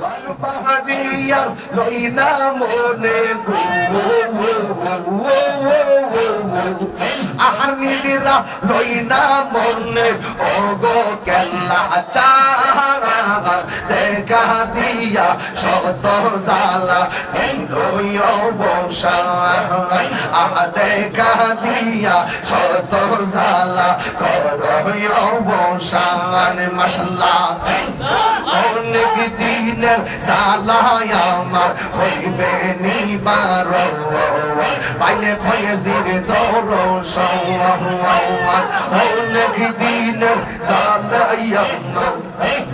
গর্বাহাদিয়ার লইনা মনে আহানিদিরা লইনা মনে ওগো কেল্লা চা দিয়া শত জালা বংশা আহ দেখা দিয়া শত জালা বংশান মাসাল্লাহ অনেক দিনের জালায় আমার হইবে নিবার পাইলে ফয়েজির দর্শন অনেক দিনের জালায় আমার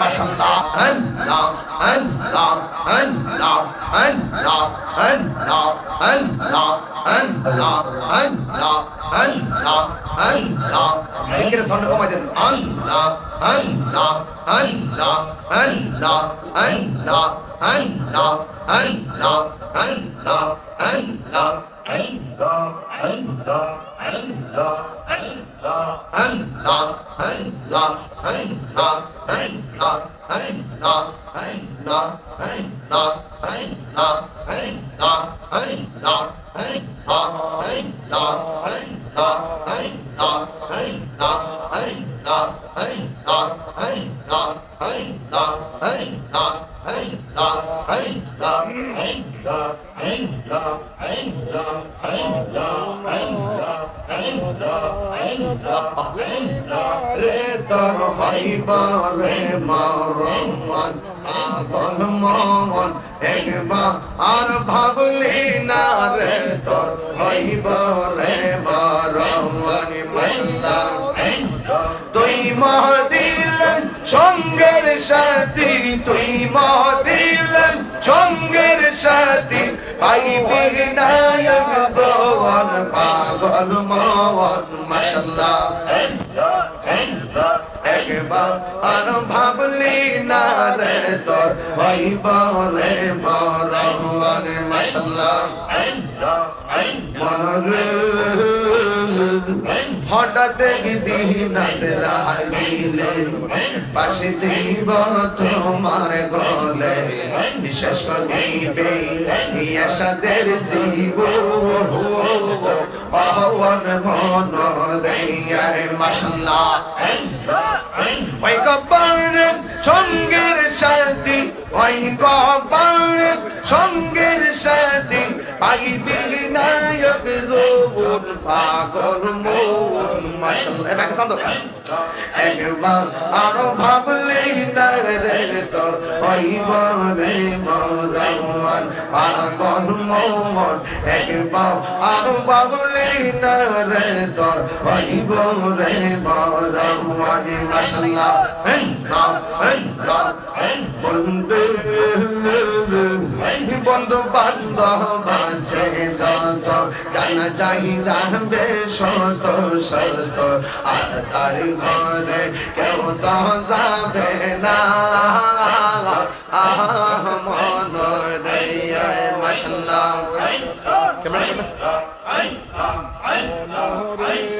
মশলা আল্লাহ আল্লাহ আল্লাহ আল্লাহ আল্লাহ আল্লাহ আল্লাহ আল্লাহ আল্লাহ আল্লাহ সিঙ্গের সাউন্ড কমাই দেন আল্লাহ আল্লাহ আল্লাহ আল্লাহ আল্লাহ আল্লাহ আল্লাহ আল্লাহ আল্লাহ আল্লাহ আল্লাহ Hey, love, hey, love, hey, love, hey, love, hey, love. রে তোর হইবা রে মরমান আগল মন একবার আর ভাবলি না রে তোর হইবা রে মরমান মশলা তুই মহদিলেন সঙ্গের সাথী তুই মহদিলেন সঙ্গের সাথী নায়ক জোয়ান পাগল মন মশলা একবার আর ভাবলি না রে তোর হইব রে মরণ মশলা মনরে হঠাৎ দিন আসরাইলে পাশে দিব তোমার গলে। বিশেষ করিবে ইয়াসাদের জীব পাবন মন রে মাসাল্লাহ ওই কপাল সঙ্গের সাথী, ওই কপাল সঙ্গের সাথী পাইবি নায়ক জোবন পাগল মন মাশাআল্লাহ এবার সাউন্ড একবার আরও ভাবলি না রে তোর হইব রে মরমান পাগল মন একবার আরও ভাবলি না রে তোর হইব রে মরমান মাশাআল্লাহ বন্ধু বন্ধু বান্ধব আছে যত জানা যাই জানবে শত শত আর তার ঘরে কেউ তো যাবে না মন রে তাদের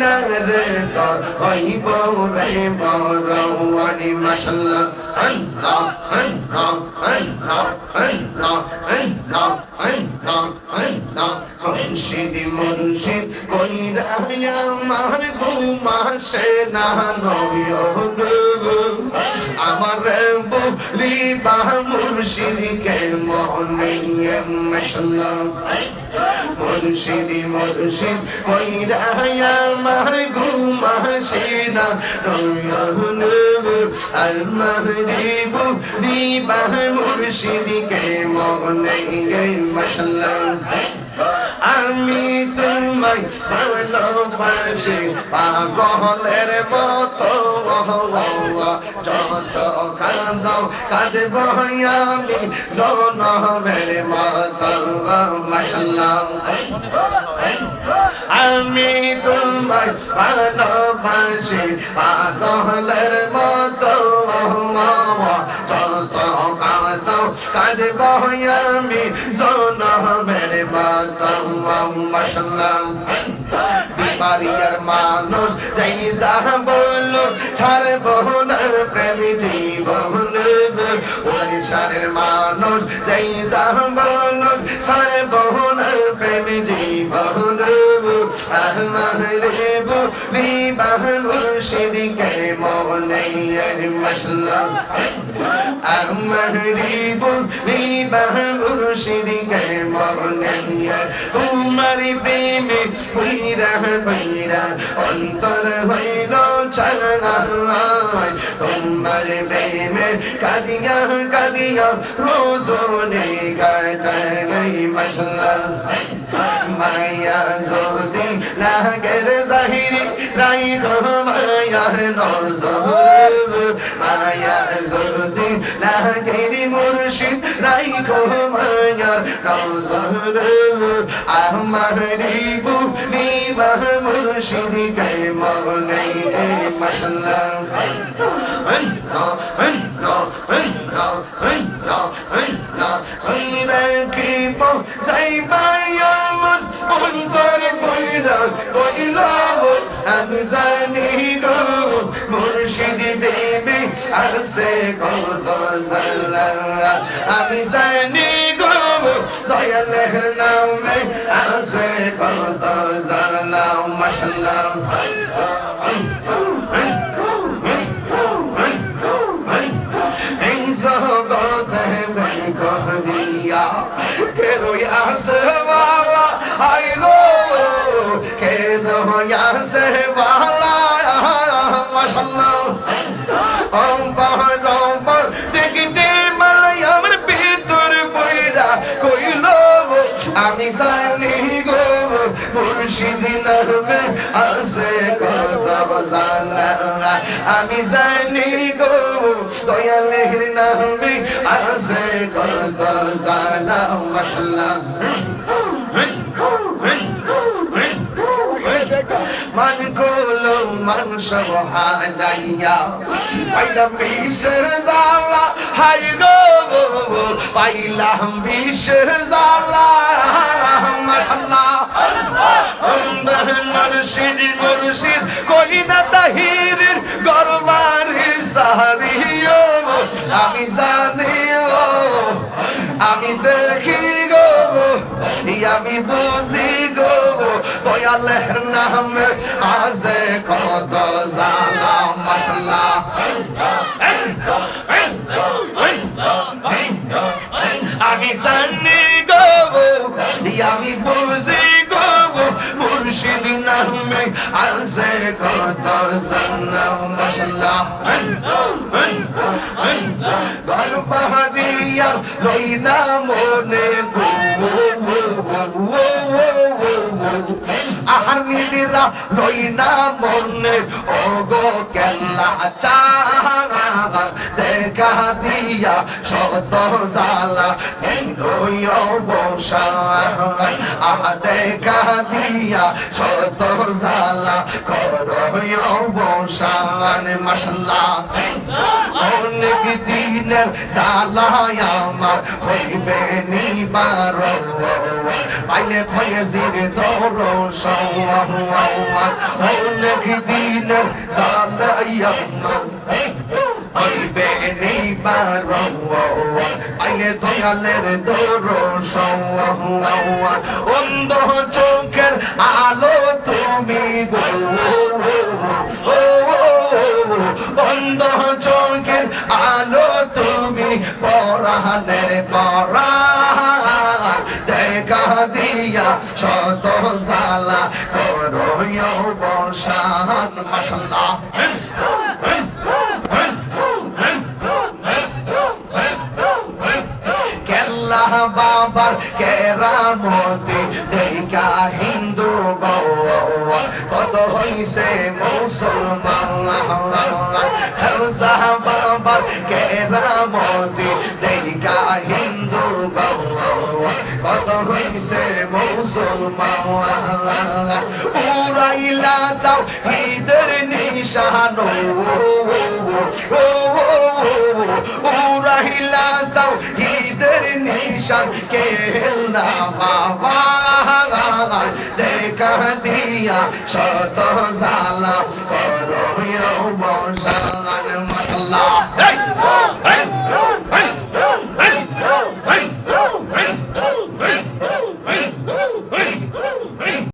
না রে তোর হইব রে বড়ি মাসাল্লাহ আল্লাহ আল্লাহ আল্লাহ আল্লাহ আল্লাহ আল্লাহ আল্লাহ। মুর্শিদ মুর্শিদ, কইরা আমার ঘুমাসে না নয় আমার বলি বা মুর্শিদকে মনে মশলা? মুর্শিদি, মুর্শিদ, কইরা আমার ঘুমাসিনা নয়ন আর মাহরিব দিবা মুর্শিদিকে মনে আমি তোমায় ভালোবাসি, পাগলের মতো যত কাঁদাও কাঁদব আমি জনমের মতো মশলা আমি ভালোবাসি পাগলের মতো যত আমি জনমের মতো মশলা বিবারিয়ার মানুষ যাই যাহা বলল ছাড়ব না প্রেম জীবন ওড়িশারের মানুষ যাই যাহা বলল বহন প্রেম জীবন আহমারে বলি বাহন মুর্শিদিকে মনে মশলা আহমারে বলি বাহন মুর্শিদিকে মনে তোমার প্রেমে পইরা পইরা অন্তর হইল চালায় তোমার প্রেমে কাদিয়া কাদিয়া, রোজনে কাটাই মশলা Mayazudin lager zahiri Rayko mayar nozorub Mayazudin lageri murşid Rayko mayar nozorub Ahmar ribu nibar murşid Kaymanay mashallah Hey, hey, hey আছে কত আমি জানি গো, দয়ালের নামে আছে কত জালা মাশাল্লাহ। এই জগতে প্রেম কহ দিয়া কে রয়াসে আমি জানি গো, দয়ালের নামে আছে কত জালা মশলা। মানগুলো মাংস হাজাইয়া পাইলাম বিষের জালা হাই গো, পাইলাম বিষের জালা মাশাল্লাহ মুর্শিদ মুর্শিদ কই না তাহিরের গরবারি সাহারিও আমি জানি ও, আমি দেখি গো আমি বুঝি গো। দয়ালের নামে আজে কত জালা মশলা আমি জানি গো আমি বুঝি মুর্শিদ নামে আজে কত জালা মশলা গর পাহাড়িয়ার রইনা মনে গো আহামিরা রইনা মনে ও গো কেল্লা দেখা দিয়া শত জালা পাইলে ফয়েজির নিবার পাইলে দয়ালের দৌড় অন্ধ চোখের আলো তুমি গো বন্ধ চোখে ইমানের পরা দেখা দিয়া শত জালা করো বসান মাসাল্লাহ কেল্লা বাবার কেরামতি দেখা হিন্দু কত হইছে মুসলমান বাবার কেরামতি দেখা হিন্দু কত হইছে মুসলমান উড়াইলা দাও ঈদের নিশানো উড়াইলা দাও ঈদের নিশান কেল্লা বাবা দেখা দিয়া শত জালা করো বসান মাসাল্লাহ